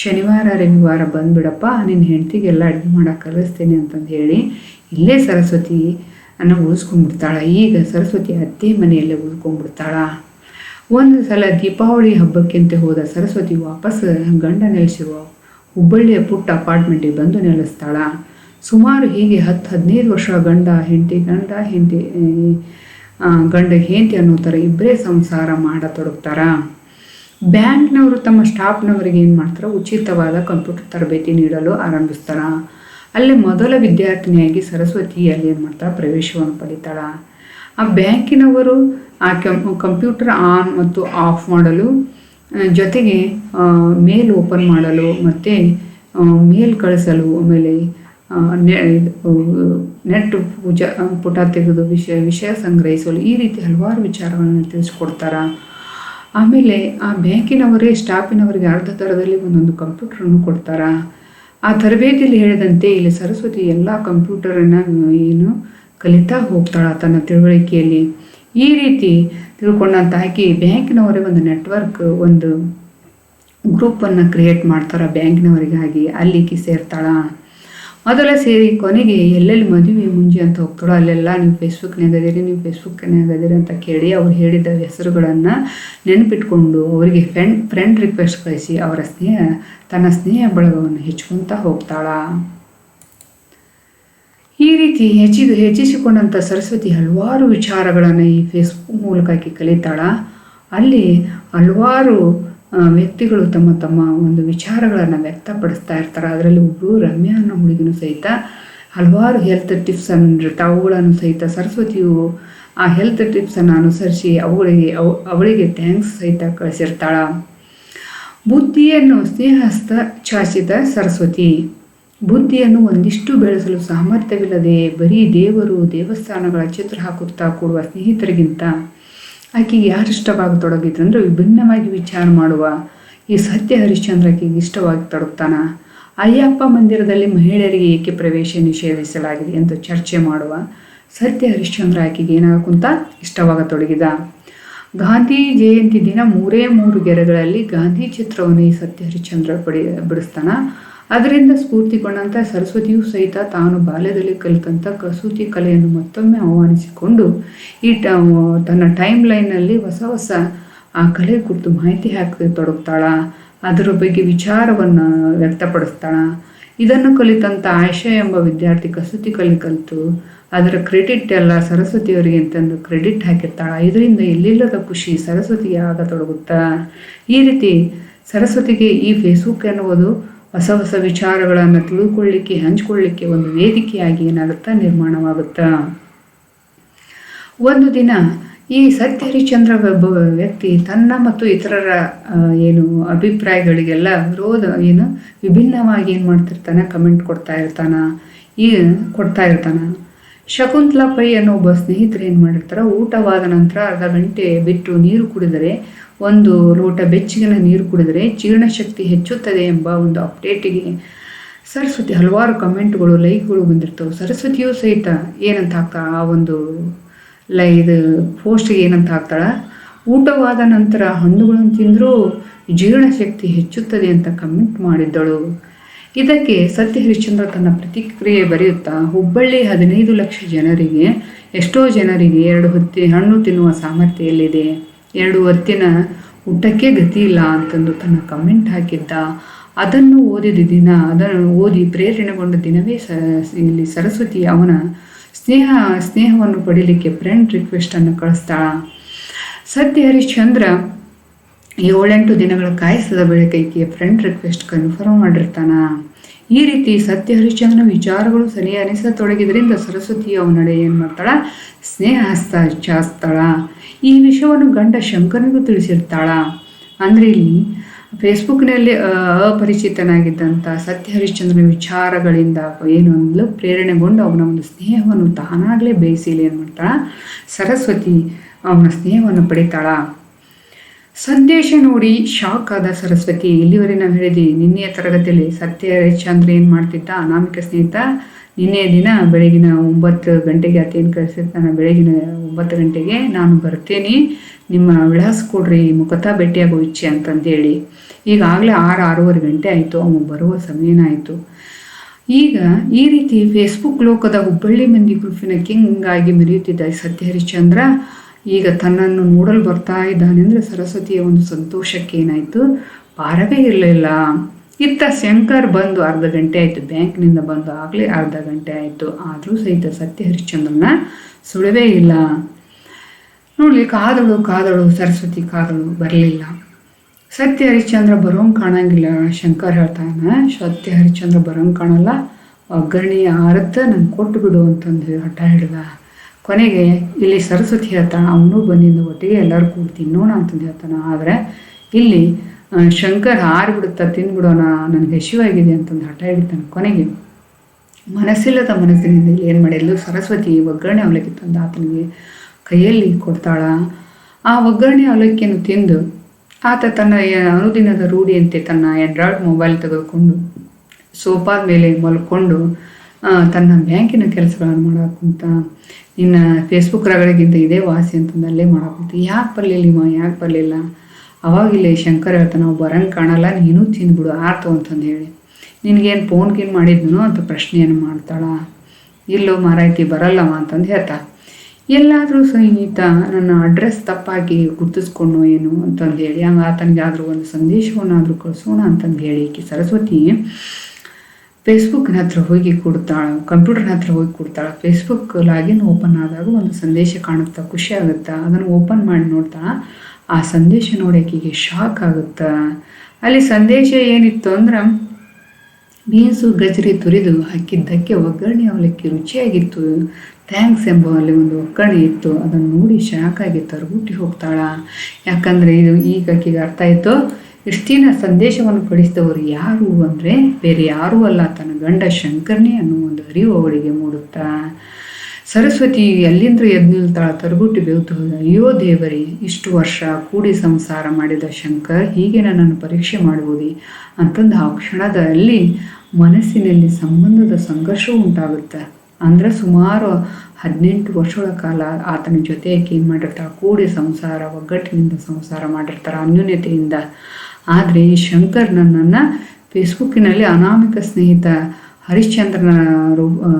ಶನಿವಾರ, ರವಿವಾರ ಬಂದುಬಿಡಪ್ಪ, ನಿನ್ನ ಹೆಂಡತಿಗೆಲ್ಲ ಅಡುಗೆ ಮಾಡೋಕೆ ಕಲಿಸ್ತೇನೆ ಅಂತಂದು ಹೇಳಿ, ಇಲ್ಲೇ ಸರಸ್ವತಿ ಅನ್ನ ಉಳಿಸ್ಕೊಂಡ್ಬಿಡ್ತಾಳ. ಈಗ ಸರಸ್ವತಿ ಅತ್ತೆ ಮನೆಯಲ್ಲೇ ಉಳ್ಕೊಂಡ್ಬಿಡ್ತಾಳ ಒಂದು ಸಲ ದೀಪಾವಳಿ ಹಬ್ಬಕ್ಕಿಂತ ಹೋದ ಸರಸ್ವತಿ ವಾಪಸ್ ಗಂಡ ನೆಲೆಸಿರುವ ಹುಬ್ಬಳ್ಳಿಯ ಪುಟ್ಟ ಅಪಾರ್ಟ್ಮೆಂಟಿಗೆ ಬಂದು ನೆಲೆಸ್ತಾಳ. ಸುಮಾರು ಹೀಗೆ ಹತ್ತು ಹದಿನೈದು ವರ್ಷ ಗಂಡ, ಹೆಂಡತಿ ಗಂಡ, ಹೆಂಡತಿ ಗಂಡ ಹೆಂಡತಿ ಅನ್ನೋ ಥರ ಇಬ್ಬರೇ ಸಂಸಾರ ಮಾಡತೊಡಗ್ತಾರ. ಬ್ಯಾಂಕ್ನವರು ತಮ್ಮ ಸ್ಟಾಫ್ನವರಿಗೆ ಏನು ಮಾಡ್ತಾರೆ? ಉಚಿತವಾದ ಕಂಪ್ಯೂಟರ್ ತರಬೇತಿ ನೀಡಲು ಆರಂಭಿಸ್ತಾರ. ಅಲ್ಲಿ ಮೊದಲ ವಿದ್ಯಾರ್ಥಿನಿಯಾಗಿ ಸರಸ್ವತಿ ಅಲ್ಲಿ ಏನು ಮಾಡ್ತಾರೆ ಪ್ರವೇಶವನ್ನು ಪಡಿತಾಳ. ಆ ಬ್ಯಾಂಕಿನವರು ಆ ಕಂಪ್ಯೂಟರ್ ಆನ್ ಮತ್ತು ಆಫ್ ಮಾಡಲು ಜೊತೆಗೆ ಮೇಲ್ ಓಪನ್ ಮಾಡಲು ಮತ್ತು ಮೇಲ್ ಕಳಿಸಲು, ಆಮೇಲೆ ನೆಟ್ ಪೂಜಾ ಪುಟ ತೆಗೆದು ವಿಷಯ ವಿಷಯ ಸಂಗ್ರಹಿಸಲು ಈ ರೀತಿ ಹಲವಾರು ವಿಚಾರಗಳನ್ನು ತಿಳಿಸ್ಕೊಡ್ತಾರ. ಆಮೇಲೆ ಆ ಬ್ಯಾಂಕಿನವರೇ, ಸ್ಟಾಫಿನವರಿಗೆ ಅರ್ಧ ದರದಲ್ಲಿ ಒಂದೊಂದು ಕಂಪ್ಯೂಟರನ್ನು ಕೊಡ್ತಾರ. ಆ ತರಬೇತಿಯಲ್ಲಿ ಹೇಳಿದಂತೆ ಇಲ್ಲಿ ಸರಸ್ವತಿ ಎಲ್ಲ ಕಂಪ್ಯೂಟರನ್ನು, ಏನು, ಕಲಿತಾ ಹೋಗ್ತಾಳ ತನ್ನ ತಿಳುವಳಿಕೆಯಲ್ಲಿ. ಈ ರೀತಿ ತಿಳ್ಕೊಂಡಂತ ಹಾಕಿ ಬ್ಯಾಂಕಿನವರೇ ಒಂದು ನೆಟ್ವರ್ಕ್, ಒಂದು ಗ್ರೂಪನ್ನು ಕ್ರಿಯೇಟ್ ಮಾಡ್ತಾರೆ ಬ್ಯಾಂಕಿನವರಿಗಾಗಿ. ಅಲ್ಲಿಗೆ ಸೇರ್ತಾಳ. ಮೊದಲ ಸೇರಿ ಕೊನೆಗೆ ಎಲ್ಲೆಲ್ಲಿ ಮದುವೆ ಮುಂಜಿ ಅಂತ ಹೋಗ್ತಾಳೋ ಅಲ್ಲೆಲ್ಲ ನೀವು ಫೇಸ್ಬುಕ್ನಾಗ ಅದೀರಿ, ನೀವು ಫೇಸ್ಬುಕ್ನಾಗ ಅದೀರಿ ಅಂತ ಕೇಳಿ ಅವ್ರು ಹೇಳಿದ ಹೆಸರುಗಳನ್ನು ನೆನಪಿಟ್ಕೊಂಡು ಅವರಿಗೆ ಫ್ರೆಂಡ್ ಫ್ರೆಂಡ್ ರಿಕ್ವೆಸ್ಟ್ ಕಳಿಸಿ ಅವರ ಸ್ನೇಹ, ತನ್ನ ಸ್ನೇಹ ಬಳಗವನ್ನು ಹೆಚ್ಚುಕೊಂತ ಹೋಗ್ತಾಳ. ಈ ರೀತಿ ಹೆಚ್ಚಿ ಹೆಚ್ಚಿಸಿಕೊಂಡಂಥ ಸರಸ್ವತಿ ಹಲವಾರು ವಿಚಾರಗಳನ್ನು ಈ ಫೇಸ್ಬುಕ್ ಮೂಲಕ ಕಲಿತಾಳ. ಅಲ್ಲಿ ಹಲವಾರು ವ್ಯಕ್ತಿಗಳು ತಮ್ಮ ತಮ್ಮ ಒಂದು ವಿಚಾರಗಳನ್ನು ವ್ಯಕ್ತಪಡಿಸ್ತಾ ಇರ್ತಾರೆ. ಅದರಲ್ಲಿ ಒಬ್ಬರು ರಮ್ಯಾ ಅನ್ನೋ ಹುಡುಗಿನೂ ಸಹಿತ, ಹಲವಾರು ಹೆಲ್ತ್ ಟಿಪ್ಸ್ ಅನ್ನಿರುತ್ತೆ ಅವುಗಳನ್ನು ಸಹಿತ, ಸರಸ್ವತಿಯು ಆ ಹೆಲ್ತ್ ಟಿಪ್ಸನ್ನು ಅನುಸರಿಸಿ ಅವುಗಳಿಗೆ ಅವು, ಅವಳಿಗೆ ಥ್ಯಾಂಕ್ಸ್ ಸಹಿತ ಕಳಿಸಿರ್ತಾಳೆ. ಬುದ್ಧಿಯನ್ನು ಸ್ನೇಹಸ್ತ ಚಾಚಿತ ಸರಸ್ವತಿ. ಬುದ್ಧಿಯನ್ನು ಒಂದಿಷ್ಟು ಬೆಳೆಸಲು ಸಾಮರ್ಥ್ಯವಿಲ್ಲದೆ ಬರೀ ದೇವರು ದೇವಸ್ಥಾನಗಳ ಚಿತ್ರ ಹಾಕುತ್ತಾ ಕೊಡುವ ಸ್ನೇಹಿತರಿಗಿಂತ ಆಕೆಗೆ ಯಾರು ಇಷ್ಟವಾಗತೊಡಗಿದ್ರು ಅಂದರೆ ವಿಭಿನ್ನವಾಗಿ ವಿಚಾರ ಮಾಡುವ ಈ ಸತ್ಯ ಹರಿಶ್ಚಂದ್ರ ಆಕೆಗೆ ಇಷ್ಟವಾಗಿ ತೊಡಗ್ತಾನ. ಅಯ್ಯಪ್ಪ ಮಂದಿರದಲ್ಲಿ ಮಹಿಳೆಯರಿಗೆ ಏಕೆ ಪ್ರವೇಶ ನಿಷೇಧಿಸಲಾಗಿದೆ ಎಂದು ಚರ್ಚೆ ಮಾಡುವ ಸತ್ಯ ಹರಿಶ್ಚಂದ್ರ ಆಕೆಗೆ ಏನಾಗಕ್ಕಂತ ಇಷ್ಟವಾಗತೊಡಗಿದ ಗಾಂಧಿ ಜಯಂತಿ ದಿನ ಮೂರೇ ಮೂರು ಗೆರೆಗಳಲ್ಲಿ ಗಾಂಧಿ ಚಿತ್ರವನ್ನು ಈ ಸತ್ಯ ಹರಿಶ್ಚಂದ್ರ ಬಿಡಿ ಬಿಡಿಸ್ತಾನ. ಅದರಿಂದ ಸ್ಫೂರ್ತಿಗೊಂಡಂಥ ಸರಸ್ವತಿಯೂ ಸಹಿತ ತಾನು ಬಾಲ್ಯದಲ್ಲಿ ಕಲಿತಂಥ ಕಸೂತಿ ಕಲೆಯನ್ನು ಮತ್ತೊಮ್ಮೆ ಆಹ್ವಾನಿಸಿಕೊಂಡು ಈ ಟ ತನ್ನ ಟೈಮ್ ಲೈನ್ನಲ್ಲಿ ಹೊಸ ಹೊಸ ಆ ಕಲೆ ಕುರಿತು ಮಾಹಿತಿ ಹಾಕಿ ತೊಡಗ್ತಾಳ, ಅದರ ಬಗ್ಗೆ ವಿಚಾರವನ್ನು ವ್ಯಕ್ತಪಡಿಸ್ತಾಳ. ಇದನ್ನು ಕಲಿತಂಥ ಆಯಶಾ ಎಂಬ ವಿದ್ಯಾರ್ಥಿ ಕಸೂತಿ ಕಲೆ ಕಲಿತು, ಅದರ ಕ್ರೆಡಿಟ್ ಎಲ್ಲ ಸರಸ್ವತಿಯವರಿಗೆ ಅಂತಂದು ಕ್ರೆಡಿಟ್ ಹಾಕಿರ್ತಾಳ. ಇದರಿಂದ ಎಲ್ಲಿಲ್ಲದ ಖುಷಿ ಸರಸ್ವತಿಗೆ ಆಗತೊಡಗುತ್ತಾ ಈ ರೀತಿ ಸರಸ್ವತಿಗೆ ಈ ಫೇಸ್ಬುಕ್ ಎನ್ನುವುದು ಹೊಸ ಹೊಸ ವಿಚಾರಗಳನ್ನು ತಿಳ್ಕೊಳ್ಳಿಕ್ಕೆ, ಹಂಚ್ಕೊಳ್ಳಿಕ್ಕೆ ಒಂದು ವೇದಿಕೆಯಾಗಿ ಏನಾಗುತ್ತಾ ನಿರ್ಮಾಣವಾಗುತ್ತಾ? ಒಂದು ದಿನ ಈ ಸತ್ಯ ಹರಿಚಂದ್ರ ಒಬ್ಬ ವ್ಯಕ್ತಿ ತನ್ನ ಮತ್ತು ಇತರರ ಏನು ಅಭಿಪ್ರಾಯಗಳಿಗೆಲ್ಲ ವಿರೋಧ, ಏನು ವಿಭಿನ್ನವಾಗಿ ಏನು ಮಾಡ್ತಿರ್ತಾನೆ, ಕಮೆಂಟ್ ಕೊಡ್ತಾ ಇರ್ತಾನ, ಈ ಕೊಡ್ತಾ ಇರ್ತಾನ. ಶಕುಂತಲಾ ಪೈ ಅನ್ನೋ ಒಬ್ಬ ಸ್ನೇಹಿತರು ಏನು ಮಾಡಿರ್ತಾರೆ, ಊಟವಾದ ನಂತರ ಅರ್ಧ ಗಂಟೆ ಬಿಟ್ಟು ನೀರು ಕುಡಿದರೆ ಒಂದು ಲೋಟ ಬೆಚ್ಚಗಿನ ನೀರು ಕುಡಿದರೆ ಜೀರ್ಣಶಕ್ತಿ ಹೆಚ್ಚುತ್ತದೆ ಎಂಬ ಒಂದು ಅಪ್ಡೇಟಿಗೆ ಸರಸ್ವತಿ ಹಲವಾರು ಕಮೆಂಟ್ಗಳು ಲೈಕ್ಗಳು ಬಂದಿರ್ತವೆ. ಸರಸ್ವತಿಯೂ ಸಹಿತ ಏನಂತ ಹಾಕ್ತಾಳ ಆ ಒಂದು ಲೈ ಇದು ಪೋಸ್ಟ್ಗೆ ಏನಂತ ಹಾಕ್ತಾಳ ಊಟವಾದ ನಂತರ ಹಣ್ಣುಗಳನ್ನು ತಿಂದರೂ ಜೀರ್ಣಶಕ್ತಿ ಹೆಚ್ಚುತ್ತದೆ ಅಂತ ಕಮೆಂಟ್ ಮಾಡಿದ್ದಳು. ಇದಕ್ಕೆ ಸತ್ಯ ಹರಿಶ್ಚಂದ್ರ ತನ್ನ ಪ್ರತಿಕ್ರಿಯೆ ಬರೆಯುತ್ತಾ, ಹುಬ್ಬಳ್ಳಿ ಹದಿನೈದು ಲಕ್ಷ ಜನರಿಗೆ, ಎಷ್ಟೋ ಜನರಿಗೆ ಎರಡು ಹೊತ್ತಿ ಹಣ್ಣು ತಿನ್ನುವ ಸಾಮರ್ಥ್ಯ ಎಲ್ಲಿದೆ? ಎರಡು ಹೊತ್ತಿನ ಊಟಕ್ಕೆ ಗತಿ ಇಲ್ಲ ಅಂತಂದು ತನ್ನ ಕಮೆಂಟ್ ಹಾಕಿದ್ದ. ಅದನ್ನು ಓದಿದ ದಿನ, ಅದನ್ನು ಓದಿ ಪ್ರೇರಣೆಗೊಂಡ ದಿನವೇ ಸ, ಇಲ್ಲಿ ಸರಸ್ವತಿ ಅವನ ಸ್ನೇಹ, ಸ್ನೇಹವನ್ನು ಪಡೀಲಿಕ್ಕೆ ಫ್ರೆಂಡ್ ರಿಕ್ವೆಸ್ಟನ್ನು ಕಳಿಸ್ತಾಳ. ಸತ್ಯ ಹರಿಶ್ಚಂದ್ರ ಏಳೆಂಟು ದಿನಗಳ ಕಾಯಿಸದ ಬೆಳಕೈಕೆ ಫ್ರೆಂಡ್ ರಿಕ್ವೆಸ್ಟ್ ಕನ್ಫರ್ಮ್ ಮಾಡಿರ್ತಾನ. ಈ ರೀತಿ ಸತ್ಯ ಹರಿಶ್ಚಂದ್ರನ ವಿಚಾರಗಳು ಸರಿ ಅನಿಸತೊಡಗಿದ್ರಿಂದ ಸರಸ್ವತಿ ಅವನಡೆ ಏನು ಮಾಡ್ತಾಳ? ಸ್ನೇಹ ಹಸ್ತ ಚಾಸ್ತಾಳ ಈ ವಿಷಯವನ್ನು ಗಂಡ ಶಂಕರನಿಗೂ ತಿಳಿಸಿರ್ತಾಳ. ಅಂದರೆ ಇಲ್ಲಿ ಫೇಸ್ಬುಕ್ನಲ್ಲಿ ಅಪರಿಚಿತನಾಗಿದ್ದಂಥ ಸತ್ಯ ಹರಿಶ್ಚಂದ್ರನ ವಿಚಾರಗಳಿಂದ ಏನು ಅಂದ್ಲು? ಪ್ರೇರಣೆಗೊಂಡು ಅವನ ಒಂದು ಸ್ನೇಹವನ್ನು ತಾನಾಗಲೇ ಬೇಯಿಸಿಲಿ ಏನು ಮಾಡ್ತಾಳ? ಸರಸ್ವತಿ ಅವನ ಸ್ನೇಹವನ್ನು ಪಡಿತಾಳ. ಸಂದೇಶ ನೋಡಿ ಶಾಕ್ ಆದ ಸರಸ್ವತಿ ಇಲ್ಲಿವರೆಗೆ ನಾವು ಹೇಳಿದ್ವಿ ನಿನ್ನೆಯ ತರಗತಿಯಲ್ಲಿ ಸತ್ಯ ಹರಿಶ್ಚಂದ್ರ ಏನು ಮಾಡ್ತಿದ್ದ? ಅನಾಮಿಕ ಸ್ನೇಹಿತ, ನಿನ್ನೆಯ ದಿನ ಬೆಳಗಿನ ಒಂಬತ್ತು ಗಂಟೆಗೆ ಆತೇನು ಕಳಿಸಿರ್ತಾನೆ? ಬೆಳಗಿನ ಒಂಬತ್ತು ಗಂಟೆಗೆ ನಾನು ಬರ್ತೇನೆ, ನಿಮ್ಮ ವಿಳಾಸ ಕೊಡ್ರಿ, ಮುಖತ ಭೇಟಿಯಾಗೋ ಇಚ್ಛೆ ಅಂತಂದೇಳಿ. ಈಗಾಗಲೇ ಆರು, ಆರೂವರೆ ಗಂಟೆ ಆಯಿತು ಅವನು ಬರುವ ಸಮಯನ ಆಯಿತು. ಈಗ ಈ ರೀತಿ ಫೇಸ್ಬುಕ್ ಲೋಕದ ಹುಬ್ಬಳ್ಳಿ ಮಂದಿ ಗ್ರೂಪಿನ ಕಿಂಗ್ ಆಗಿ ಮೆರೆಯುತ್ತಿದ್ದ ಸತ್ಯ ಹರಿಶ್ಚಂದ್ರ ಈಗ ತನ್ನನ್ನು ನೋಡಲು ಬರ್ತಾ ಇದ್ದಾನೆ ಅಂದರೆ ಸರಸ್ವತಿಯ ಒಂದು ಸಂತೋಷಕ್ಕೆ ಏನಾಯಿತು? ಪಾರವೇ ಇರಲಿಲ್ಲ. ಇತ್ತ ಶಂಕರ್ ಬಂದು ಅರ್ಧ ಗಂಟೆ ಆಯಿತು. ಬ್ಯಾಂಕ್ನಿಂದ ಬಂದು ಆಗಲೇ ಅರ್ಧ ಗಂಟೆ ಆಯಿತು. ಆದರೂ ಸಹಿತ ಸತ್ಯ ಹರಿಶ್ಚಂದ್ರನ ಸುಳವೇ ಇಲ್ಲ. ನೋಡಿ ಕಾದಳು ಕಾದಳು, ಸರಸ್ವತಿ ಕಾದಳು ಬರಲಿಲ್ಲ. ಸತ್ಯ ಹರಿಶ್ಚಂದ್ರ ಬರೋಂಗೆ ಕಾಣಂಗಿಲ್ಲ. ಶಂಕರ್ ಹೇಳ್ತಾನೆ, ಸತ್ಯ ಹರಿಶ್ಚಂದ್ರ ಬರೋಂಗೆ ಕಾಣಲ್ಲ. ಒಗ್ಗರಣೆ ಆರತ್ತ ನಾನು ಕೊಟ್ಟು ಬಿಡು ಅಂತಂದು ಹಠ ಹಿಡ್ದ. ಕೊನೆಗೆ ಇಲ್ಲಿ ಸರಸ್ವತಿ ಹೇಳ್ತಾನೆ ಅವನು ಬಂದಿದ್ದ ಒಟ್ಟಿಗೆ ಎಲ್ಲರೂ ಕೂಡಿ ತಿನ್ನೋಣ ಅಂತಂದು ಹೇಳ್ತಾನೆ. ಆದರೆ ಇಲ್ಲಿ ಶಂಕರ್ ಆರಿಬಿಡುತ್ತಾ ತಿಂದ್ಬಿಡೋಣ ನನಗೆ ಹಸಿವಾಗಿದೆ ಅಂತಂದು ಹಠ ಹಿಡಿತಾನೆ ಕೊನೆಗೆ. ಮನಸ್ಸಿಲ್ಲದ ಮನಸ್ಸಿನಿಂದ ಏನು ಮಾಡಿದ್ಲು? ಸರಸ್ವತಿ ಒಗ್ಗರಣೆ ಅವಲಕ್ಕಿ ತಂದು ಆತನಿಗೆ ಕೈಯಲ್ಲಿ ಕೊಡ್ತಾಳ. ಆ ಒಗ್ಗರಣೆ ಅವಲಕ್ಕಿಯನ್ನು ತಿಂದು ಆತ ತನ್ನ ಅನುದಿನದ ರೂಢಿಯಂತೆ ತನ್ನ ಆ್ಯಂಡ್ರಾಯ್ಡ್ ಮೊಬೈಲ್ ತೆಗೆದುಕೊಂಡು ಸೋಫಾದ ಮೇಲೆ ಮಲ್ಕೊಂಡು ತನ್ನ ಬ್ಯಾಂಕಿನ ಕೆಲಸಗಳನ್ನು ಮಾಡಕ್ಕಂತ ನಿನ್ನ ಫೇಸ್ಬುಕ್ ರಗಳಿಗಿಂತ ಇದೇ ವಾಸಿ ಅಂತಂದಲ್ಲೇ ಅಲ್ಲೇ ಮಾಡಕ್ಕಂತ ಯಾಕೆ ಬರಲಿಲ್ಲ ಇವ? ಯಾಕೆ ಬರಲಿಲ್ಲ? ಅವಾಗಿಲ್ಲೇ ಶಂಕರ್ ಹೇಳ್ತಾನೆ ನಾವು ಬರಂಗೆ ಕಾಣಲ್ಲ, ನೀನು ತಿಂದ್ಬಿಡು ಆರ್ತು ಅಂತಂದು ಹೇಳಿ. ನಿನಗೇನು ಫೋನ್ ಗೀನ್ ಮಾಡಿದ್ನು ಅಂತ ಪ್ರಶ್ನೆಯನ್ನು ಮಾಡ್ತಾಳ. ಇಲ್ಲೋ ಮಾರಾಯ್ತಿ, ಬರಲ್ಲವ ಅಂತಂದು ಹೇಳ್ತಾ. ಎಲ್ಲಾದರೂ ಸಂಗೀತ ನನ್ನ ಅಡ್ರೆಸ್ ತಪ್ಪಾಗಿ ಗುರ್ತಿಸ್ಕೊಂಡು ಏನು? ಅಂತಂದು ಹೇಳಿ. ಹಂಗೆ ಆತನಿಗೆ ಆದರೂ ಒಂದು ಸಂದೇಶವನ್ನಾದರೂ ಕಳಿಸೋಣ ಅಂತಂದು ಹೇಳಿ ಸರಸ್ವತಿ. ಫೇಸ್ಬುಕ್ನ ಹತ್ರ ಹೋಗಿ ಕೊಡ್ತಾಳೆ ಕಂಪ್ಯೂಟರ್ನ ಹತ್ರ ಹೋಗಿ ಕೊಡ್ತಾಳೆ ಫೇಸ್ಬುಕ್ ಲಾಗಿನ್ ಓಪನ್ ಆದಾಗ ಒಂದು ಸಂದೇಶ ಕಾಣುತ್ತಾ, ಖುಷಿ ಆಗುತ್ತಾ, ಅದನ್ನು ಓಪನ್ ಮಾಡಿ ನೋಡ್ತಾ, ಆ ಸಂದೇಶ ನೋಡಿ ಆಕೆಗೆ ಶಾಕ್ ಆಗುತ್ತಾ. ಅಲ್ಲಿ ಸಂದೇಶ ಏನಿತ್ತು ಅಂದ್ರೆ ಬೀನ್ಸು ಗಜರಿ ತುರಿದು ಹಾಕಿದ್ದಕ್ಕೆ ಒಗ್ಗರಣೆ ಅವಲಕ್ಕಿ ರುಚಿಯಾಗಿತ್ತು. ಥ್ಯಾಂಕ್ಸ್ ಎಂಬ ಅಲ್ಲಿ ಒಂದು ಒಗ್ಗರಣೆ ಇತ್ತು. ಅದನ್ನು ನೋಡಿ ಶಾಕ್ ಆಗಿ ಹುಟ್ಟಿ ಹೋಗ್ತಾಳ. ಯಾಕಂದರೆ ಇದು ಈಗ ಆಕೆಗೆ ಅರ್ಥ ಆಯಿತು. ಇಷ್ಟಿನ ಸಂದೇಶವನ್ನು ಕಳಿಸಿದವರು ಯಾರು ಅಂದರೆ ಬೇರೆ ಯಾರೂ ಅಲ್ಲ, ತನ್ನ ಗಂಡ ಶಂಕರ್ನೇ ಅನ್ನೋ ಒಂದು ಅರಿವು ಅವಳಿಗೆ ಮೂಡುತ್ತಾ. ಸರಸ್ವತಿ ಎಲ್ಲಿಂದ ಎದ್ದು ನಿಲ್ತಾಳ ತರಗುಟ್ಟಿ ಹೋದ ಅಯ್ಯೋ ದೇವರಿ, ಇಷ್ಟು ವರ್ಷ ಕೂಡಿ ಸಂಸಾರ ಮಾಡಿದ ಶಂಕರ್ ಹೀಗೆ ನನ್ನನ್ನು ಪರೀಕ್ಷೆ ಮಾಡುವುದೇ. ಅಂತಂದು ಆ ಕ್ಷಣದಲ್ಲಿ ಮನಸ್ಸಿನಲ್ಲಿ ಸಂಬಂಧದ ಸಂಘರ್ಷ ಉಂಟಾಗುತ್ತೆ. ಅಂದರೆ ಸುಮಾರು ಹದಿನೆಂಟು ವರ್ಷಗಳ ಕಾಲ ಆತನ ಜೊತೆ ಏನು ಮಾಡಿರ್ತಾಳೆ? ಕೂಡಿ ಸಂಸಾರ, ಒಗ್ಗಟ್ಟಿನಿಂದ ಸಂಸಾರ ಮಾಡಿರ್ತಾರೆ ಅನ್ಯೋನ್ಯತೆಯಿಂದ. ಆದರೆ ಶಂಕರ್ ನನ್ನನ್ನು ಫೇಸ್ಬುಕ್ಕಿನಲ್ಲಿ ಅನಾಮಿಕ ಸ್ನೇಹಿತ ಹರಿಶ್ಚಂದ್ರನ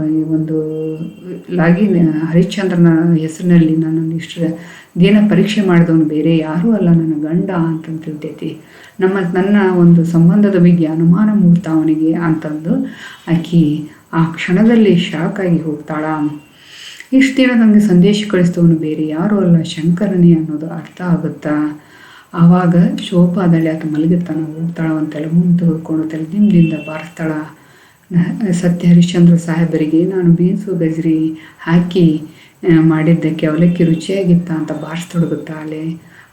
ಈ ಒಂದು ಲಾಗಿನ್ ಹರಿಶ್ಚಂದ್ರನ ಹೆಸರಿನಲ್ಲಿ ನನ್ನನ್ನು ಇಷ್ಟು ದಿನ ಪರೀಕ್ಷೆ ಮಾಡಿದವನು ಬೇರೆ ಯಾರೂ ಅಲ್ಲ ನನ್ನ ಗಂಡ ಅಂತಂದು ತಿಳ್ತೈತಿ. ನಮ್ಮ, ನನ್ನ ಒಂದು ಸಂಬಂಧದ ಬಗ್ಗೆ ಅನುಮಾನ ಮೂಡ್ತಾ ಅವನಿಗೆ ಅಂತಂದು ಆಕಿ ಆ ಕ್ಷಣದಲ್ಲಿ ಶಾಕ್ ಆಗಿ ಹೋಗ್ತಾಳ. ಇಷ್ಟು ದಿನ ನನಗೆ ಸಂದೇಶ ಕಳಿಸ್ತವನು ಬೇರೆ ಯಾರೂ ಅಲ್ಲ ಶಂಕರನೇ ಅನ್ನೋದು ಅರ್ಥ ಆಗುತ್ತಾ? ಆವಾಗ ಶೋಭಾದಲ್ಲಿ ಆತ ಮಲಗಿರ್ತಾನ ಹೋಗ್ತಾಳ ಅಂತೆಲ್ಲ ತಲೆ ಮುಂದೆ ಹೋಗ್ಕೊಂಡು ತಲೆ ನಿಮ್ದಿಂದ ಬಾರಿಸ್ತಾಳ ಸತ್ಯ ಹರಿಶ್ಚಂದ್ರ ಸಾಹೇಬರಿಗೆ ನಾನು ಬೀನ್ಸು ಗಜ್ರಿ ಹಾಕಿ ಮಾಡಿದ್ದಕ್ಕೆ ಅವಲಕ್ಕಿ ರುಚಿಯಾಗಿತ್ತ ಅಂತ ಬಾರಿಸ್ತೊಡಗುತ್ತಾಳೆ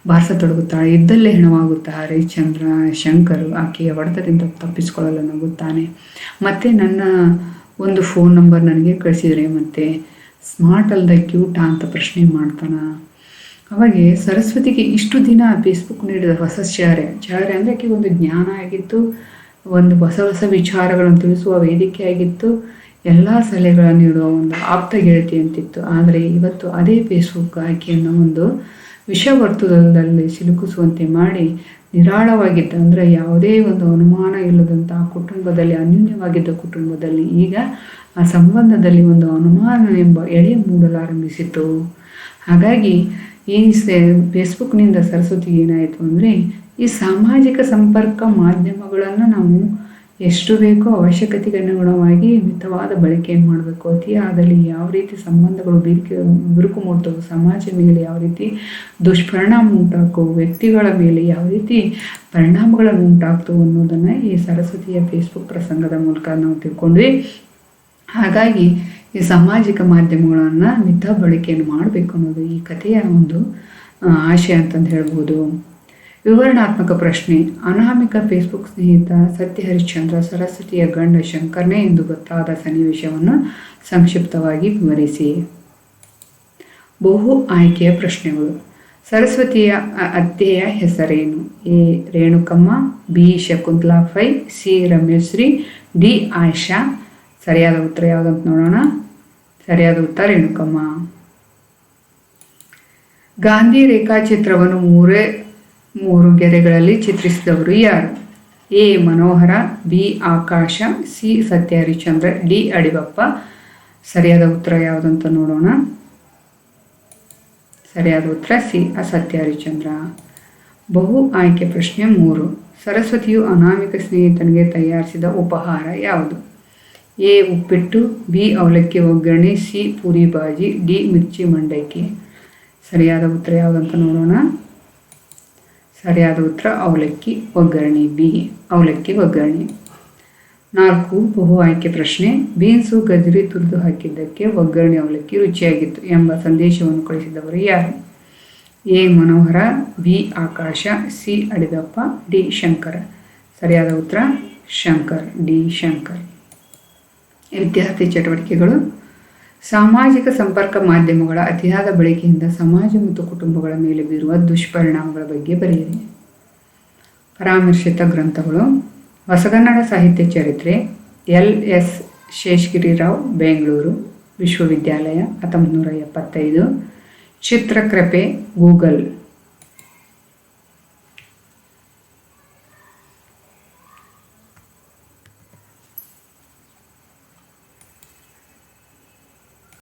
ಬಾರಿಸತೊಡಗುತ್ತಾಳೆ ಇದ್ದಲ್ಲೇ ಹೆಣವಾಗುತ್ತಾ ಹರಿಶ್ಚಂದ್ರ, ಶಂಕರು ಆಕೆಯ ಹೊಡೆತದಿಂದ ತಪ್ಪಿಸ್ಕೊಳ್ಳಲು ನಗುತ್ತಾನೆ ಮತ್ತು ನನ್ನ ಒಂದು ಫೋನ್ ನಂಬರ್ ನನಗೆ ಕಳಿಸಿದರೆ ಮತ್ತೆ, ಸ್ಮಾರ್ಟ್ ಅಲ್ದ ಕ್ಯೂಟಾ ಅಂತ ಪ್ರಶ್ನೆ ಮಾಡ್ತಾನ. ಅವಾಗೆ ಸರಸ್ವತಿಗೆ ಇಷ್ಟು ದಿನ ಫೇಸ್ಬುಕ್ ನೀಡಿದ ಹೊಸ ಚಾರೆ. ಚಾರೆ ಅಂದರೆ ಆಕೆಗೆ ಒಂದು ಜ್ಞಾನ ಆಗಿತ್ತು, ಒಂದು ಹೊಸ ಹೊಸ ವಿಚಾರಗಳನ್ನು ತಿಳಿಸುವ ವೇದಿಕೆ ಆಗಿತ್ತು, ಎಲ್ಲ ಸಲಹೆಗಳನ್ನು ನೀಡುವ ಒಂದು ಆಪ್ತ ಗೆಳತಿ ಅಂತಿತ್ತು. ಆದರೆ ಇವತ್ತು ಅದೇ ಫೇಸ್ಬುಕ್ ಆಕೆಯನ್ನು ಒಂದು ವಿಷವರ್ತುಲದಲ್ಲಿ ಸಿಲುಕಿಸುವಂತೆ ಮಾಡಿ ನಿರಾಳವಾಗಿದ್ದ, ಅಂದರೆ ಯಾವುದೇ ಒಂದು ಅನುಮಾನ ಇಲ್ಲದಂಥ ಕುಟುಂಬದಲ್ಲಿ, ಅನ್ಯೂನ್ಯವಾಗಿದ್ದ ಕುಟುಂಬದಲ್ಲಿ ಈಗ ಆ ಸಂಬಂಧದಲ್ಲಿ ಒಂದು ಅನುಮಾನ ಎಂಬ ಎಳೆ ಮೂಡಲಾರಂಭಿಸಿತು ಹಾಗಾಗಿ ಈ ಫೇಸ್ಬುಕ್ನಿಂದ ಸರಸ್ವತಿ ಏನಾಯಿತು ಅಂದರೆ, ಈ ಸಾಮಾಜಿಕ ಸಂಪರ್ಕ ಮಾಧ್ಯಮಗಳನ್ನು ನಾವು ಎಷ್ಟು ಬೇಕೋ ಅವಶ್ಯಕತೆಗೆ ಅನುಗುಣವಾಗಿ ಮಿತವಾದ ಬಳಕೆಯನ್ನು ಮಾಡಬೇಕು. ಅತಿಯಾದಲ್ಲಿ ಯಾವ ರೀತಿ ಸಂಬಂಧಗಳು ಬಿರುಕು ಬಿರುಕು ಮೂಡ್ತವೆ, ಸಮಾಜ ಮೇಲೆ ಯಾವ ರೀತಿ ದುಷ್ಪರಿಣಾಮ ಉಂಟಾಗ್ತವೆ, ವ್ಯಕ್ತಿಗಳ ಮೇಲೆ ಯಾವ ರೀತಿ ಪರಿಣಾಮಗಳನ್ನು ಉಂಟಾಗ್ತವೆ ಅನ್ನೋದನ್ನು ಈ ಸರಸ್ವತಿಯ ಫೇಸ್ಬುಕ್ ಪ್ರಸಂಗದ ಮೂಲಕ ನಾವು ತಿಳ್ಕೊಂಡ್ವಿ. ಹಾಗಾಗಿ ಈ ಸಾಮಾಜಿಕ ಮಾಧ್ಯಮಗಳನ್ನು ಮಿತ ಬಳಕೆಯನ್ನು ಮಾಡಬೇಕು ಅನ್ನೋದು ಈ ಕಥೆಯ ಒಂದು ಆಶಯ ಅಂತಂದು ಹೇಳ್ಬೋದು. ವಿವರಣಾತ್ಮಕ ಪ್ರಶ್ನೆ, ಅನಾಮಿಕ ಫೇಸ್ಬುಕ್ ಸ್ನೇಹಿತ ಸತ್ಯ ಹರಿಶ್ಚಂದ್ರ ಸರಸ್ವತಿಯ ಗಂಡ ಶಂಕರ್ನೇ ಎಂದು ಗೊತ್ತಾದ ಸನ್ನಿವೇಶವನ್ನು ಸಂಕ್ಷಿಪ್ತವಾಗಿ ವಿವರಿಸಿ. ಬಹು ಆಯ್ಕೆಯ ಪ್ರಶ್ನೆಗಳು. ಸರಸ್ವತಿಯ ಅತ್ತೆಯ ಹೆಸರೇನು? ಎ, ರೇಣುಕಮ್ಮ, ಬಿ, ಶಕುಂತಲಾ ಫೈ, ಸಿ ರಮೇಶ್ರೀ ಡಿ ಆಶಾ ಸರಿಯಾದ ಉತ್ತರ ಯಾವುದಂತ ನೋಡೋಣ. ಸರಿಯಾದ ಉತ್ತರ ರೇಣುಕಮ್ಮ ಗಾಂಧಿ ರೇಖಾಚಿತ್ರವನ್ನು ಮೂರೇ, ಮೂರು ಗೆರೆಗಳಲ್ಲಿ ಚಿತ್ರಿಸಿದವರು ಯಾರು? A. Manohara, B. Akasha, C. Satya Harishchandra, D. ಅಡಿಬಪ್ಪ ಸರಿಯಾದ ಉತ್ತರ ಯಾವುದಂತ ನೋಡೋಣ. ಸರಿಯಾದ ಉತ್ತರ ಸಿ. ಅಸತ್ಯ ಹರಿಶ್ಚಂದ್ರ. ಬಹು ಆಯ್ಕೆ ಪ್ರಶ್ನೆ ಮೂರು. ಸರಸ್ವತಿಯು ಅನಾಮಿಕ ಸ್ನೇಹಿತನಿಗೆ ತಯಾರಿಸಿದ ಉಪಹಾರ ಯಾವುದು? ಎ ಉಪ್ಪಿಟ್ಟು, ಬಿ ಅವಲಕ್ಕಿ ಒಗ್ಗರಣೆ, ಸಿ ಪೂರಿ ಬಾಜಿ, ಡಿ ಮಿರ್ಚಿ ಮಂಡಕ್ಕಿ. ಸರಿಯಾದ ಉತ್ತರ ಯಾವುದಂತ ನೋಡೋಣ. ಸರಿಯಾದ ಉತ್ತರ ಅವಲಕ್ಕಿ ಒಗ್ಗರಣೆ, ಬಿ ಅವಲಕ್ಕಿ ಒಗ್ಗರಣೆ. ನಾಲ್ಕು ಬಹು ಆಯ್ಕೆ ಪ್ರಶ್ನೆ. ಬೀನ್ಸು ಗಜರಿ ತುರಿದು ಹಾಕಿದ್ದಕ್ಕೆ ಒಗ್ಗರಣೆ ಅವಲಕ್ಕಿ ರುಚಿಯಾಗಿತ್ತು ಎಂಬ ಸಂದೇಶವನ್ನು ಕಳಿಸಿದವರು ಯಾರು? A Manohara, B Akasha, C Adidappa D Shankara. ಸರಿಯಾದ ಉತ್ತರ ಶಂಕರ್, ಡಿ ಶಂಕರ್. ವಿದ್ಯಾರ್ಥಿ ಚಟುವಟಿಕೆಗಳು, ಸಾಮಾಜಿಕ ಸಂಪರ್ಕ ಮಾಧ್ಯಮಗಳ ಅತಿಯಾದ ಬಳಕೆಯಿಂದ ಸಮಾಜ ಮತ್ತು ಕುಟುಂಬಗಳ ಮೇಲೆ ಬೀರುವ ದುಷ್ಪರಿಣಾಮಗಳ ಬಗ್ಗೆ ಬರೆಯಿರಿ. ಪರಾಮರ್ಶಿತ ಗ್ರಂಥಗಳು, ಹೊಸಗನ್ನಡ ಸಾಹಿತ್ಯ ಚರಿತ್ರೆ, ಎಲ್ ಎಸ್ ಶೇಷಗಿರಿರಾವ್ ಬೆಂಗಳೂರು, ವಿಶ್ವವಿದ್ಯಾಲಯ ಹತ್ತೊಂಬತ್ತು ನೂರ ಎಪ್ಪತ್ತೈದು, ಚಿತ್ರಕೃಪೆ, ಗೂಗಲ್.